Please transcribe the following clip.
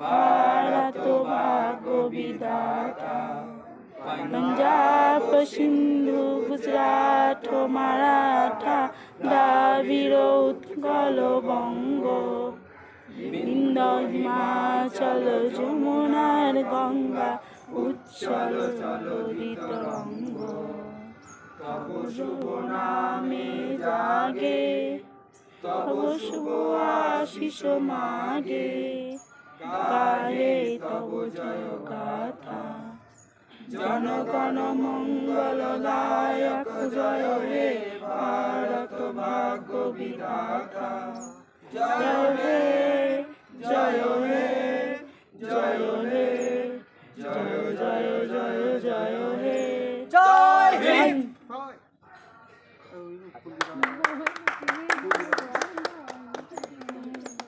ভাগ্য বিধাতা পঞ্জাব সিন্ধু গুজরাট মারাঠা দ্রাবিড় উৎকল বঙ্গ বৃন্দ হিমাচল যমুনার গঙ্গা উচ্ছল চলিত রঙ্গ শুভ নামে জাগে তব শুভ আশিস মাগে জয় গাথা জনগণ মঙ্গল দায়ক জয় হে ভারত ভাগ্য বিধাতা জয় হে জয় হে জয় হে জয় জয় জয় জয় হে জয় হিন্দ!